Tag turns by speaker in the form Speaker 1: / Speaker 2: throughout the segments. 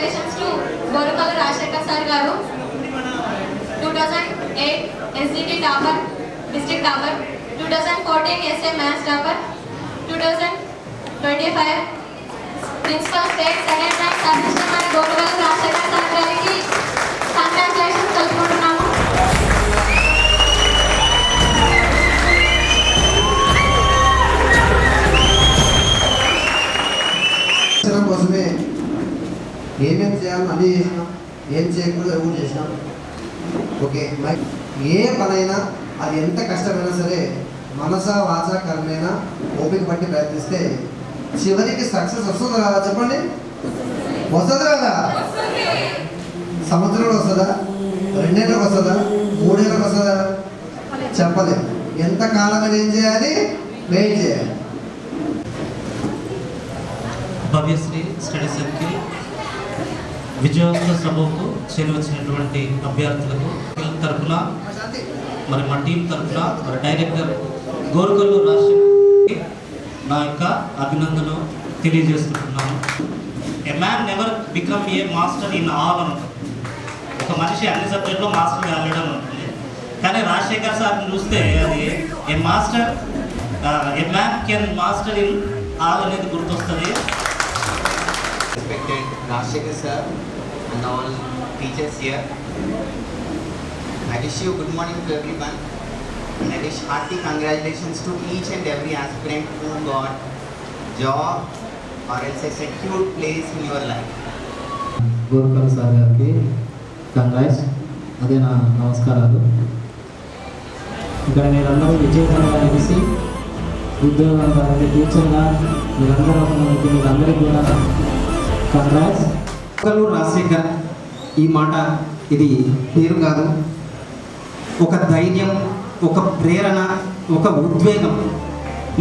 Speaker 1: congratulations to Borukal Rashekar sir garu 2008 SDT topper district topper 2014 SA mass topper 2025 principal
Speaker 2: state second rank submission and Borukal ఏం చేయకూడదు అవి చేసినాం. Okay my ఏ పనైనా అది ఎంత కష్టమైనా సరే మనస వాచ కర్మైనా ఓపిక పట్టి ప్రయత్నిస్తే చివరికి సక్సెస్ వస్తుందా కదా చెప్పండి. వస్తుంది కదా సంవత్సరంలో వస్తుందా? రెండేళ్ళకి వస్తుందా? మూడేళ్ళకి వస్తుందా? చెప్పలేదు. ఎంత కాలం ఏం చేయాలి? వెయిట్ చేయాలి.
Speaker 3: భవ్యశ్రీ స్టడీ సర్కిల్ విజయోత్సవ సభకు చేరువచ్చినటువంటి అభ్యర్థులకు తరఫున మరి మా టీం తరఫున మరి డైరెక్టర్ గోరుకొల్లు రాష్ట్ర నా యొక్క అభినందనలు తెలియజేస్తున్నాను. A man never become a master in all అని ఒక మనిషి అన్ని సబ్జెక్టులో మాస్టర్ కాలేడం ఉంటుంది. కానీ రాజశేఖర్ సార్ని చూస్తే అది a master a man can master in all అనేది గుర్తొస్తుంది.
Speaker 4: Rajasekhar sir and all teachers here. I wish you good morning to everyone and I wish hearty congratulations to each and every aspirant who got job or else a secured place in your life.
Speaker 5: Gorkal sir గారికి congrats అదే నా నమస్కారాలు ఇక్కడ మీరందరూ విజయవంతంగా కలిసి ఉద్యోగంగా టీచర్గా మీరందరూ మీరందరికీ కూడా కంగ్రాట్స్
Speaker 6: ఒక్కరు రాజశేఖర్ ఈ మాట ఇది పేరు కాదు. ఒక ధైర్యం ఒక ప్రేరణ ఒక ఉద్వేగం.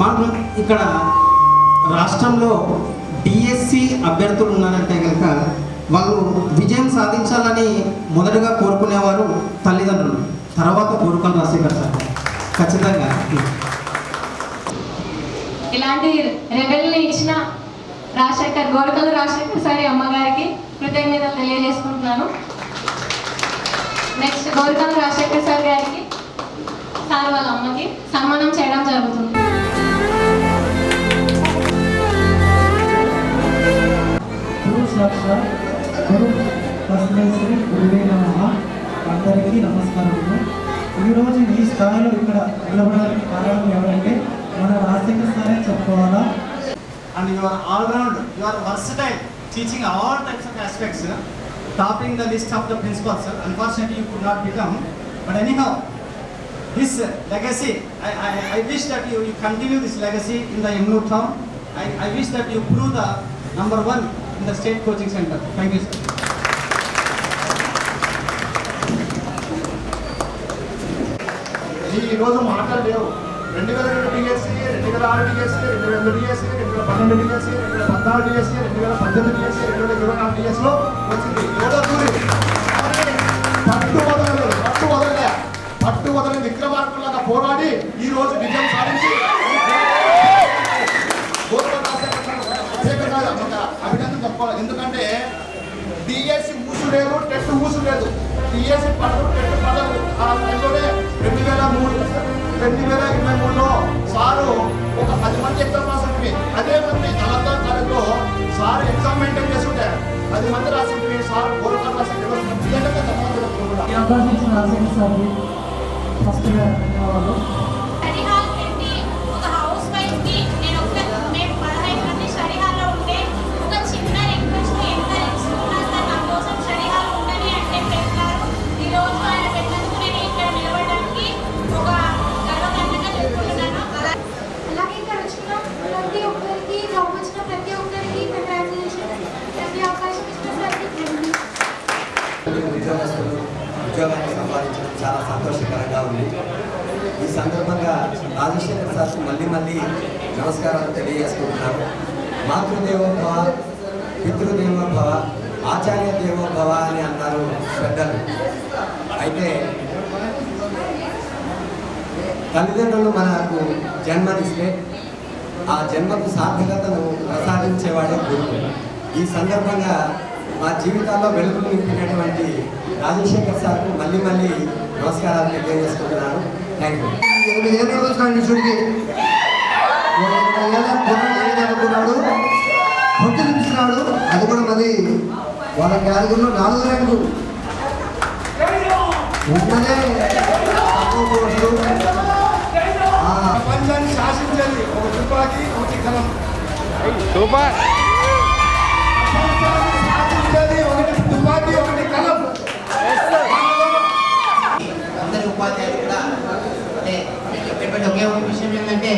Speaker 6: మనం ఇక్కడ రాష్ట్రంలో డిఎస్సి అభ్యర్థులు ఉన్నారంటే కనుక వాళ్ళు విజయం సాధించాలని మొదటగా కోరుకునేవారు తల్లిదండ్రులు. తర్వాత కోరుకొని రాజశేఖర్ సార్. ఖచ్చితంగా.
Speaker 1: ఇలాంటి రెబెల్ని ఇచ్చిన రాజశేఖర్ గోరకల్ రాజశేఖర్ సారి అమ్మగారికి కృతజ్ఞతలు తెలియజేసుకుంటున్నాను. నెక్స్ట్ గోరకల్ రాజశేఖర్ సార్ గారికి సార్ వాళ్ళ అమ్మకి సన్మానం చేయడం జరుగుతుంది.
Speaker 5: అందరికీ నమస్కారములు. ఈరోజు ఈ స్థాయిలో ఇక్కడ నిలబడడానికి కారణం ఎవరంటే మన రాజశేఖర్ సారే చెప్పుకోవాలా?
Speaker 7: You are all round, you are versatile, teaching all types of aspects, topping the list of the principals. Unfortunately, you could not become, but anyhow, this legacy, I, I, I wish that you, you continue this legacy in the Yamnu town. I, I wish that you prove the number one in the state coaching center. Thank you, sir.
Speaker 8: ఈ రోజు మాట్లాడలేవు రెండు వేల రెండు BSc వేల ఆరు DSC రెండు వేల ఎనిమిది డిఎస్సి రెండు వేల పన్నెండు డిఎస్సి రెండు వేల పద్నాలుగు డిఎస్సి రెండు వేల పద్దెనిమిది డిఎస్సి రెండు వేల ఇరవై నాలుగు డిఎస్లో వచ్చింది గోదావరి పట్టు వదలలేదు పట్టు వదలలే పట్టు వదలని విక్రమార్కులాగా పోరాడి ఈ రోజు విజయం సాధించి అభినందన చెప్పుకోవాలి ఎందుకంటే డిఎస్సి ఊసు లేదు టెట్ ఊసు లేదు డిఎస్సి పడదు టెస్ట్ పడదు. ఆ రెండు వేల మూడు రెండు వేల ఇరవై మూడులో సారు ఒక పది మంది ఎగ్జామ్ రాసింది అదే మంది నలంద కాలేజ్లో సార్ ఎగ్జామ్ మెయింటైన్ చేస్తుంటే పది మంది రాసింది సార్ కోరుకొని రాసింది నిజంగా ధన్యవాదాలు.
Speaker 5: ఈ అవకాశం ధన్యవాదాలు.
Speaker 2: ఉద్యోగస్తులు ఉద్యోగాన్ని సంపాదించడం చాలా సంతోషకరంగా ఉంది. ఈ సందర్భంగా రాజశేఖర్ సార్ మళ్ళీ మళ్ళీ నమస్కారాలు తెలియజేసుకుంటున్నాను. మాతృదేవోభవ పితృదేవోభవ ఆచార్య దేవోభవ అని అన్నారు పెద్దలు. అయితే తల్లిదండ్రులు మనకు జన్మనిస్తే ఆ జన్మకు సార్థకతను ప్రసాదించేవాడే గురువు ఈ సందర్భంగా
Speaker 9: మా జీవితాల్లో వెలుగులు నింపినటువంటి రాజశేఖర్ సార్కు మళ్ళీ మళ్ళీ నమస్కారాలు తెలియజేసుకుంటున్నాను. థ్యాంక్ యూ
Speaker 2: ఎనిమిది ఏళ్ళు నిషుడికి చూపిస్తున్నాడు అది కూడా మరి వాళ్ళ కేటగిరీలో నాలుగు ర్యాంకు. ఉన్నదే.
Speaker 8: ప్రపంచాన్ని శాసించేది ఒక తుపాకీ ఒకటి కలం. ప్రపంచాన్ని శాసించేది ఒకటి తుపాకీ ఒకటి కలం
Speaker 10: అందరి ఉపాధ్యాయులు కూడా అంటే నేను చెప్పేటువంటి ఒకే ఒక విషయం ఏంటంటే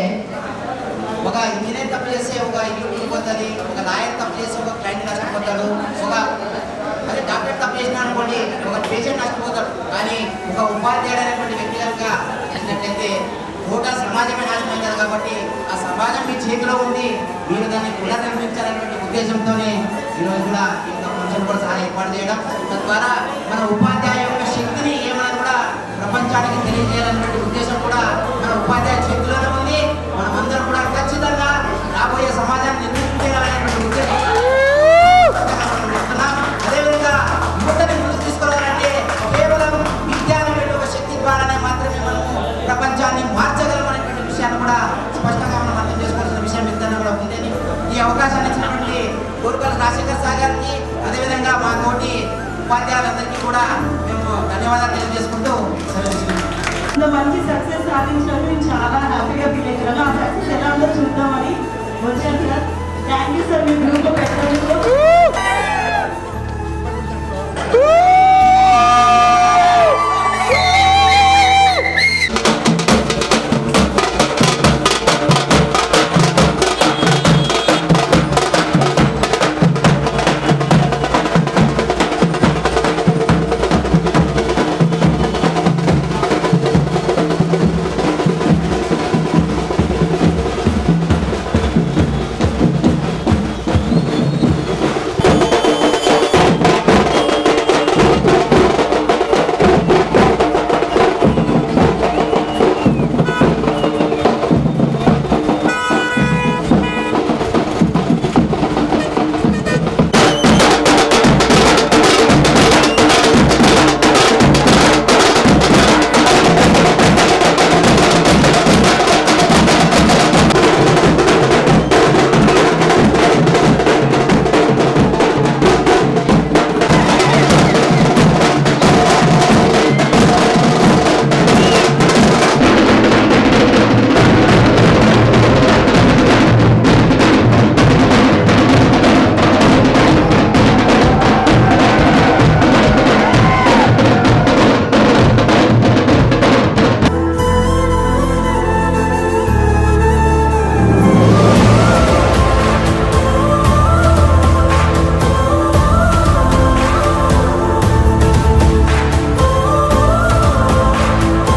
Speaker 10: ఒక ఇంజనీర్ తప్పు చేస్తే ఒక ఇల్లు కూలిపోతుంది ఒక లాయర్ తప్పు చేస్తే ఒక క్లయింట్ నష్టపోతాడు ఒక అదే డాక్టర్ తప్పు చేసిన అనుకోండి ఒక పేషెంట్ నష్టపోతాడు కానీ ఒక ఉపాధ్యాయుడు అనేటువంటి వ్యక్తి కనుక చేసినట్లయితే కోటా సమాజమే నాశనం కాబట్టి ఆ సమాజం మీ చేతిలో ఉంది. మీరు దాన్ని పునర్నిర్మించాలనేటువంటి ఉద్దేశంతోనే ఈరోజు కూడా ఈ యొక్క ఫంక్షన్ కూడా చాలా ఏర్పాటు చేయడం. తద్వారా మన ఉపాధ్యాయ యొక్క శక్తిని ఏమైనా కూడా ప్రపంచానికి తెలియజేయాలనేటువంటి ఉద్దేశం కూడా మన ఉపాధ్యాయ ఉపాధ్యాయులందరికీ కూడా మేము ధన్యవాదాలు తెలియజేసుకుంటూ సెలవు
Speaker 11: మంచి సక్సెస్ సాధించడం నేను చాలా హ్యాపీగా ఫీల్ అవుతున్నాను ఆ సక్సెస్ ఎలా ఉందో చూద్దామని వచ్చాను సార్. థ్యాంక్ యూ సార్ మీ గ్రూప్ పెట్టినందుకు.